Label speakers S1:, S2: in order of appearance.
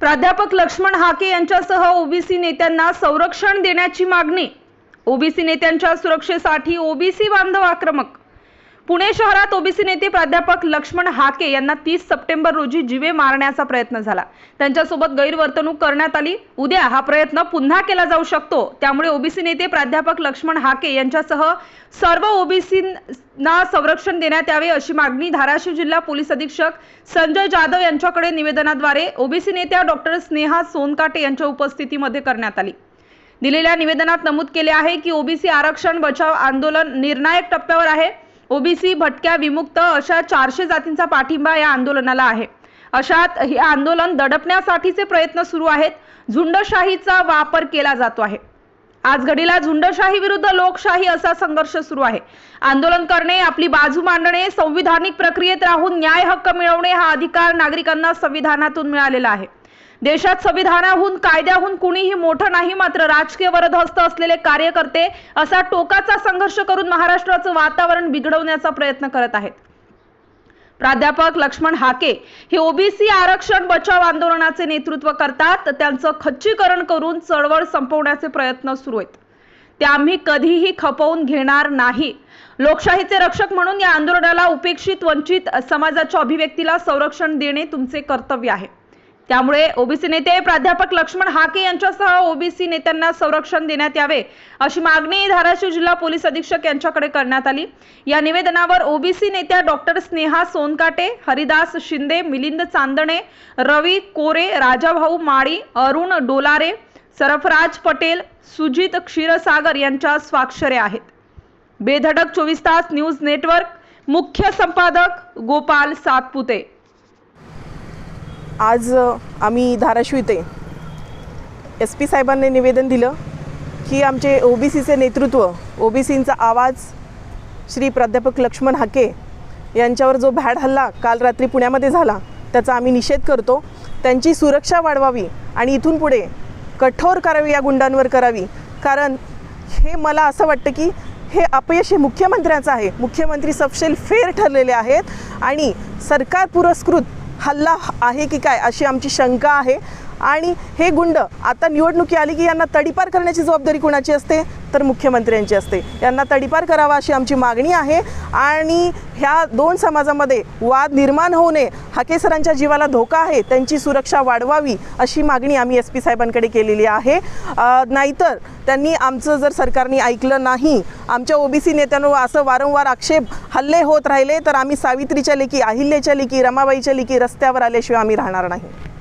S1: प्राध्यापक लक्ष्मण हाके यांच्यासह ओबीसी नेत्यांना संरक्षण देण्याची मागणी. ओबीसी नेत्यांच्या सुरक्षेसाठी ओबीसी बांधव आक्रमक पुणे शहरात ओबीसी नेते प्राध्यापक लक्ष्मण हाके यांना तीस सप्टेंबर रोजी जीवे मारण्याचा प्रयत्न झाला. त्यांच्यासोबत गैरवर्तणूक करण्यात आली. उद्या हा प्रयत्न पुन्हा केला जाऊ शकतो. त्यामुळे ओबीसी नेते प्राध्यापक लक्ष्मण हाके यांच्यासह सर्व ओबीसींना संरक्षण देण्यात यावे अशी मागणी धाराशिव जिल्हा पोलीस अधीक्षक संजय जाधव यांच्याकडे निवेदनाद्वारे ओबीसी नेत्या डॉक्टर स्नेहा सोनकाटे यांच्या उपस्थितीमध्ये करण्यात आली. दिलेल्या निवेदनात नमूद केले आहे की ओबीसी आरक्षण बचाव आंदोलन निर्णायक टप्प्यावर आहे. ओबीसी भटक्या विमुक्त अशा चारशे जातींचा पाठिंबा या आंदोलनाला आहे. अशात हे आंदोलन दडपण्यासाठीचे प्रयत्न सुरू आहेत. झुंडशाहीचा वापर केला जातो आहे. आज घडीला झुंडशाही विरुद्ध लोकशाही असा संघर्ष सुरू आहे. आंदोलन करणे आपली बाजू मांडणे संविधानिक प्रक्रियेत राहून न्याय हक्क मिळवणे हा अधिकार नागरिकांना संविधानातून मिळालेला आहे. देशात संविधानाहून कायद्याहून कुणीही मोठं नाही मात्र राजकीय वरदहस्त असलेले कार्यकर्ते असा टोकाचा संघर्ष करून महाराष्ट्राचं वातावरण बिघडवण्याचा प्रयत्न करत आहेत. प्राध्यापक लक्ष्मण हाके हे ओबीसी आरक्षण बचाव आंदोलनाचे नेतृत्व करतात. त्यांचं खच्चीकरण करून चळवळ संपवण्याचे प्रयत्न सुरू आहेत. ते आम्ही कधीही खपवून घेणार नाही. लोकशाहीचे रक्षक म्हणून या आंदोलनाला उपेक्षित वंचित समाजाच्या अभिव्यक्तीला संरक्षण देणे तुमचे कर्तव्य आहे. त्यामुळे ओबीसी नेते प्राध्यापक लक्ष्मण हाके यांच्यासह ओबीसी नेत्यांना संरक्षण देण्यात यावे अशी मागणी धाराशिव जिल्हा पोलीस अधीक्षक यांच्याकडे करण्यात आली. या निवेदनावर ओबीसी नेत्या डॉक्टर स्नेहा सोनकाटे हरिदास शिंदे मिलिंद चांदणे रवी कोरे राजाभाऊ माळी अरुण डोलारे सरफराज पटेल सुजित क्षीरसागर यांच्या स्वाक्षऱ्या आहेत. बेधडक चोवीस तास न्यूज नेटवर्क मुख्य संपादक गोपाल सातपुते.
S2: आज आम्ही धाराशिव इथे एस पी साहेबांनी निवेदन दिलं की आमचे ओ बी सीचे नेतृत्व ओ बी सींचा आवाज श्री प्राध्यापक लक्ष्मण हाके यांच्यावर जो भॅड हल्ला काल रात्री पुण्यामध्ये झाला त्याचा आम्ही निषेध करतो. त्यांची सुरक्षा वाढवावी आणि इथून पुढे कठोर करावी या गुंडांवर करावी. कारण हे मला असं वाटतं की हे अपयश हे मुख्यमंत्र्यांचं आहे. मुख्यमंत्री सपशेल फेर ठरलेले आहेत आणि सरकार पुरस्कृत हल्ला आहे की काय अशी आमची शंका आहे. आणि हे गुंड आता निवडणुकी आली की यांना तडीपार करण्याची जबाबदारी कोणाची असते? तर मुख्यमंत्र्यांची असते. यांना तडीपार करावा अशी आमची मागणी आहे आणि ह्या दोन समाजामध्ये वाद निर्माण होऊ नये हाकेसरांच्या जीवाला धोका आहे त्यांची सुरक्षा वाढवावी अशी मागणी आम्ही एस पी साहेबांकडे केलेली आहे. नाहीतर त्यांनी आमचं जर सरकारने ऐकलं नाही आमच्या ओबीसी नेत्यांवर असं वारंवार आक्षेप हल्ले होत राहिले तर आम्ही सावित्रीच्या लेखी अहिल्याच्या लेखी रमाबाईच्या लेखी रस्त्यावर आल्याशिवाय आम्ही राहणार नाही.